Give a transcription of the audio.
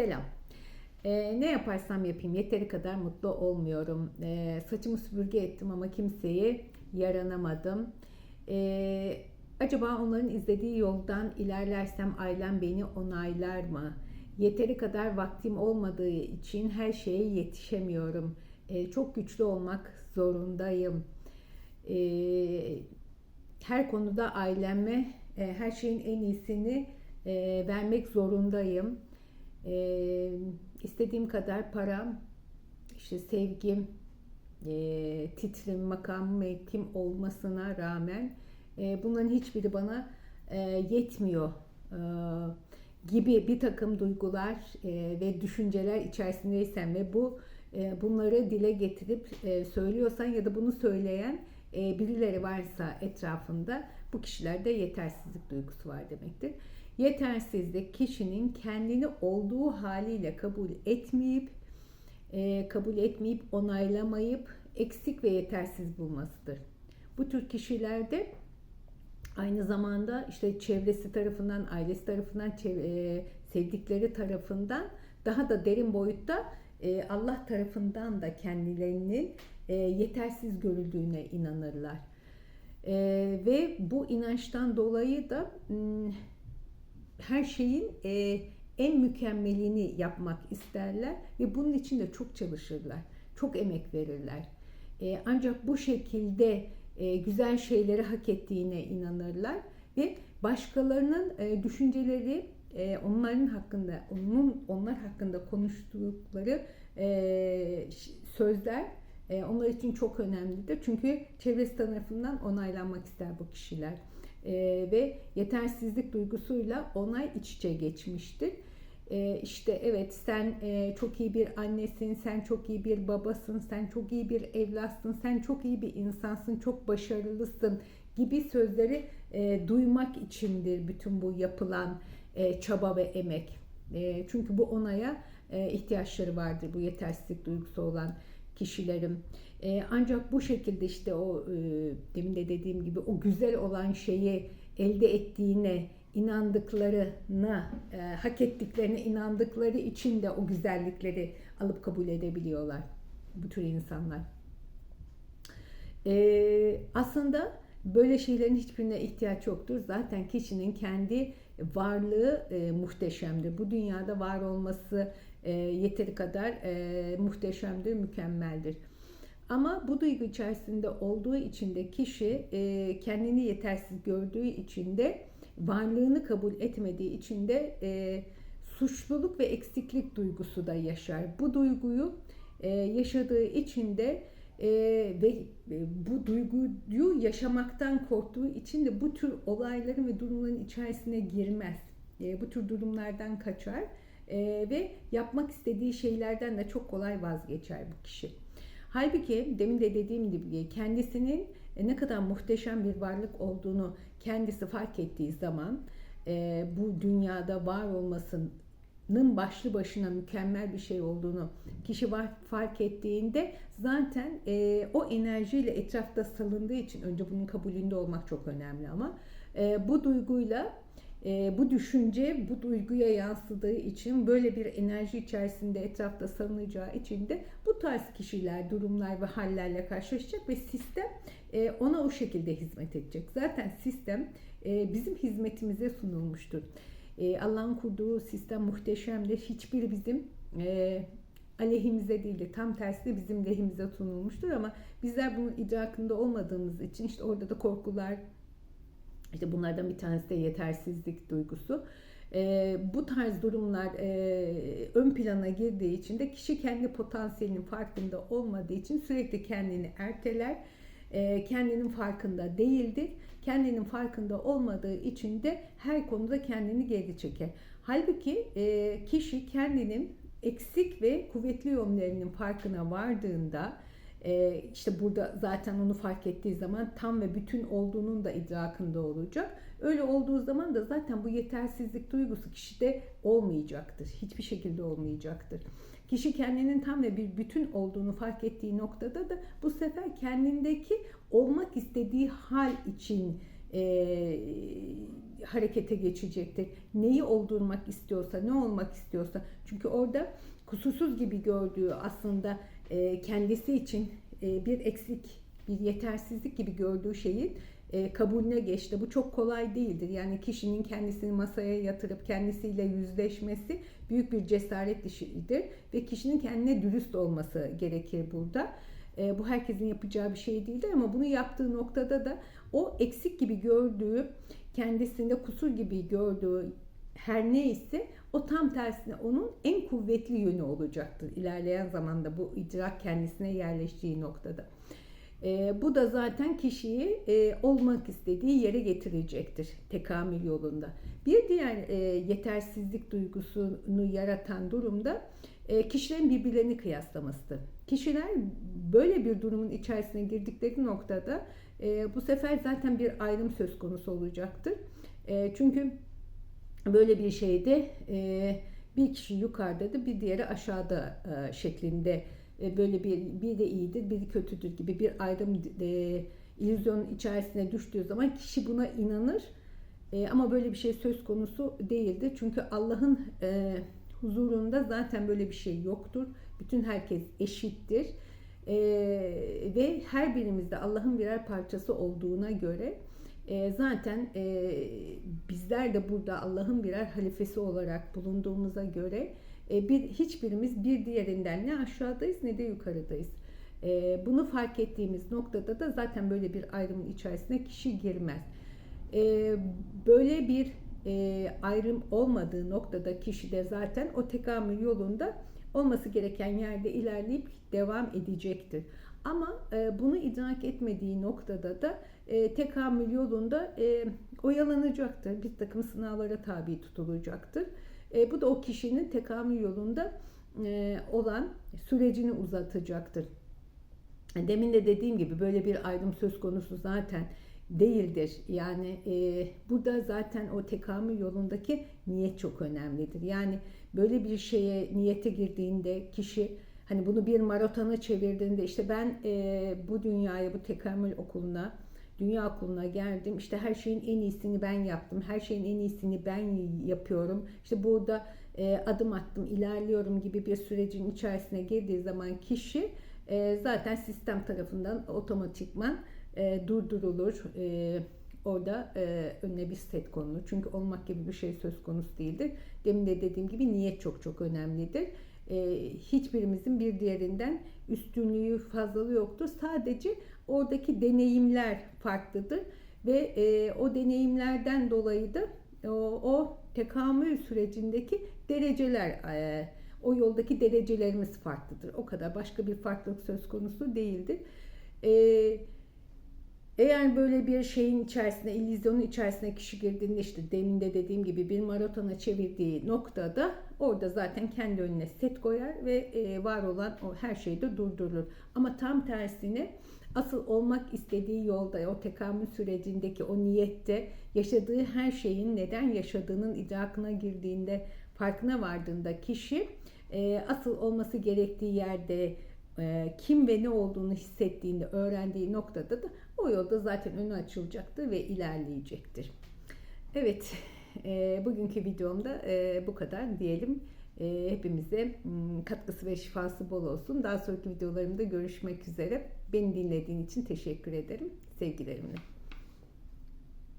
Selam. Ee, ne yaparsam yapayım yeteri kadar mutlu olmuyorum. Ee, saçımı süpürge ettim ama kimseyi yaranamadım. Ee, acaba onların izlediği yoldan ilerlersem ailem beni onaylar mı? Yeteri kadar vaktim olmadığı için her şeye yetişemiyorum. Ee, çok güçlü olmak zorundayım. Ee, her konuda aileme e, her şeyin en iyisini e, vermek zorundayım. E, istediğim kadar param, işte sevgim, e, titrim, makam, mevkim olmasına rağmen e, bunların hiçbiri bana e, yetmiyor e, gibi bir takım duygular e, ve düşünceler içerisindeysem ve bu e, bunları dile getirip e, söylüyorsan ya da bunu söyleyen e, birileri varsa etrafında bu kişilerde yetersizlik duygusu var demektir. Yetersizlik kişinin kendini olduğu haliyle kabul etmeyip e, kabul etmeyip onaylamayıp eksik ve yetersiz bulmasıdır. Bu tür kişilerde aynı zamanda işte çevresi tarafından, ailesi tarafından, e, sevdikleri tarafından daha da derin boyutta e, Allah tarafından da kendilerinin e, yetersiz görüldüğüne inanırlar. E, ve bu inançtan dolayı da her şeyin e, en mükemmelini yapmak isterler ve bunun için de çok çalışırlar, çok emek verirler. ancak bu şekilde güzel şeyleri hak ettiğine inanırlar ve başkalarının düşünceleri onların hakkında, onun onlar hakkında konuştukları sözler e, onlar için çok önemlidir. Çünkü çevresi tarafından onaylanmak ister bu kişiler. E, ve yetersizlik duygusuyla onay iç içe geçmiştir. E, işte evet sen e, çok iyi bir annesin, sen çok iyi bir babasın, sen çok iyi bir evlatsın, sen çok iyi bir insansın, çok başarılısın gibi sözleri e, duymak içindir bütün bu yapılan e, çaba ve emek. E, çünkü bu onaya e, ihtiyaçları vardır bu yetersizlik duygusu olan kişilerim. E, ancak bu şekilde işte o e, demin de dediğim gibi o güzel olan şeyi elde ettiğine inandıklarına, e, hak ettiklerine inandıkları için de o güzellikleri alıp kabul edebiliyorlar bu tür insanlar. E, aslında böyle şeylerin hiçbirine ihtiyaç yoktur. Zaten kişinin kendi varlığı e, muhteşemdir. Bu dünyada var olması e, yeteri kadar e, muhteşemdir, mükemmeldir. Ama bu duygu içerisinde olduğu için de kişi e, kendini yetersiz gördüğü için de varlığını kabul etmediği için de e, suçluluk ve eksiklik duygusu da yaşar. Bu duyguyu e, yaşadığı için de e, ve e, bu duyguyu yaşamaktan korktuğu için de bu tür olayların ve durumların içerisine girmez. E, bu tür durumlardan kaçar e, ve yapmak istediği şeylerden de çok kolay vazgeçer bu kişi. Halbuki demin de dediğim gibi kendisinin e, ne kadar muhteşem bir varlık olduğunu kendisi fark ettiği zaman e, bu dünyada var olmasının başlı başına mükemmel bir şey olduğunu kişi var, fark ettiğinde zaten e, o enerjiyle etrafta salındığı için önce bunun kabulünde olmak çok önemli ama e, bu duyguyla e, bu düşünce bu duyguya yansıdığı için böyle bir enerji içerisinde etrafta salınacağı için de bu tarz kişiler, durumlar ve hallerle karşılaşacak ve sistem e, ona o şekilde hizmet edecek. Zaten sistem e, bizim hizmetimize sunulmuştur. E, Allah'ın kurduğu sistem muhteşemdir. Hiçbiri bizim e, aleyhimize değil de tam tersi de bizim lehimize sunulmuştur ama bizler bunun idrakında olmadığımız için işte orada da korkular, işte bunlardan bir tanesi de yetersizlik duygusu. E, bu tarz durumlar e, ön plana girdiği için de kişi kendi potansiyelinin farkında olmadığı için sürekli kendini erteler, e, kendinin farkında değildir. Kendinin farkında olmadığı için de her konuda kendini geri çeker. Halbuki e, kişi kendinin eksik ve kuvvetli yönlerinin farkına vardığında, e, işte burada zaten onu fark ettiği zaman tam ve bütün olduğunun da idrakında olacak. Öyle olduğu zaman da zaten bu yetersizlik duygusu kişide olmayacaktır. Hiçbir şekilde olmayacaktır. Kişi kendinin tam ve bir bütün olduğunu fark ettiği noktada da bu sefer kendindeki olmak istediği hal için e, harekete geçecektir. Neyi oldurmak istiyorsa, ne olmak istiyorsa. Çünkü orada kusursuz gibi gördüğü aslında e, kendisi için e, bir eksik, bir yetersizlik gibi gördüğü şeyin e, kabulüne geçti. Bu çok kolay değildir. Yani kişinin kendisini masaya yatırıp kendisiyle yüzleşmesi büyük bir cesaret işidir ve kişinin kendine dürüst olması gerekir burada. E, bu herkesin yapacağı bir şey değildir ama bunu yaptığı noktada da o eksik gibi gördüğü, kendisinde kusur gibi gördüğü her neyse o tam tersine onun en kuvvetli yönü olacaktır ilerleyen zamanda bu idrak kendisine yerleştiği noktada. E, bu da zaten kişiyi e, olmak istediği yere getirecektir tekamül yolunda. Bir diğer e, yetersizlik duygusunu yaratan durumda e, kişilerin birbirlerini kıyaslamasıdır. Kişiler böyle bir durumun içerisine girdikleri noktada e, bu sefer zaten bir ayrım söz konusu olacaktır. E, çünkü böyle bir şeyde e, bir kişi yukarıdadır, bir diğeri aşağıda e, şeklinde e, böyle bir bir de iyidir, biri kötüdür gibi bir ayrım e, illüzyonun içerisine düştüğü zaman kişi buna inanır. E, ama böyle bir şey söz konusu değildir. Çünkü Allah'ın huzurunda zaten böyle bir şey yoktur. Bütün herkes eşittir. E, ve her birimizde Allah'ın birer parçası olduğuna göre e, zaten e, bizler de burada Allah'ın birer halifesi olarak bulunduğumuza göre e, bir hiçbirimiz bir diğerinden ne aşağıdayız ne de yukarıdayız. E, bunu fark ettiğimiz noktada da zaten böyle bir ayrımın içerisine kişi girmez. E, böyle bir e, ayrım olmadığı noktada kişi de zaten o tekamül yolunda olması gereken yerde ilerleyip devam edecektir. Ama e, bunu idrak etmediği noktada da e, tekamül yolunda e, oyalanacaktır. Bir takım sınavlara tabi tutulacaktır. E, bu da o kişinin tekamül yolunda e, olan sürecini uzatacaktır. Demin de dediğim gibi böyle bir ayrım söz konusu zaten değildir. Yani e, burada zaten o tekamül yolundaki niyet çok önemlidir. Yani böyle bir şeye niyete girdiğinde kişi hani bunu bir maratona çevirdiğinde işte ben e, bu dünyaya bu tekamül okuluna dünya okuluna geldim. İşte her şeyin en iyisini ben yaptım. Her şeyin en iyisini ben yapıyorum. İşte burada e, adım attım, ilerliyorum gibi bir sürecin içerisine girdiği zaman kişi e, zaten sistem tarafından otomatikman e, durdurulur. E, orada e, önüne bir set konulur. Çünkü olmak gibi bir şey söz konusu değildir. Demin de dediğim gibi niyet çok çok önemlidir. E, hiçbirimizin bir diğerinden üstünlüğü fazlalığı yoktur. Sadece oradaki deneyimler farklıdır ve e, o deneyimlerden dolayı da o, o tekamül sürecindeki dereceler e, o yoldaki derecelerimiz farklıdır. O kadar başka bir farklılık söz konusu değildir. E, eğer böyle bir şeyin içerisine, illüzyonun içerisine kişi girdiğinde işte demin de dediğim gibi bir maratona çevirdiği noktada orada zaten kendi önüne set koyar ve e, var olan o her şeyi de durdurulur. Ama tam tersine asıl olmak istediği yolda, o tekamül sürecindeki o niyette yaşadığı her şeyin neden yaşadığının idrakına girdiğinde, farkına vardığında kişi e, asıl olması gerektiği yerde e, kim ve ne olduğunu hissettiğinde, öğrendiği noktada da o yolda zaten önü açılacaktır ve ilerleyecektir. Evet, e, bugünkü videomda bu kadar diyelim. Hepimize katkısı ve şifası bol olsun. Daha sonraki videolarımda görüşmek üzere. Beni dinlediğin için teşekkür ederim. Sevgilerimle.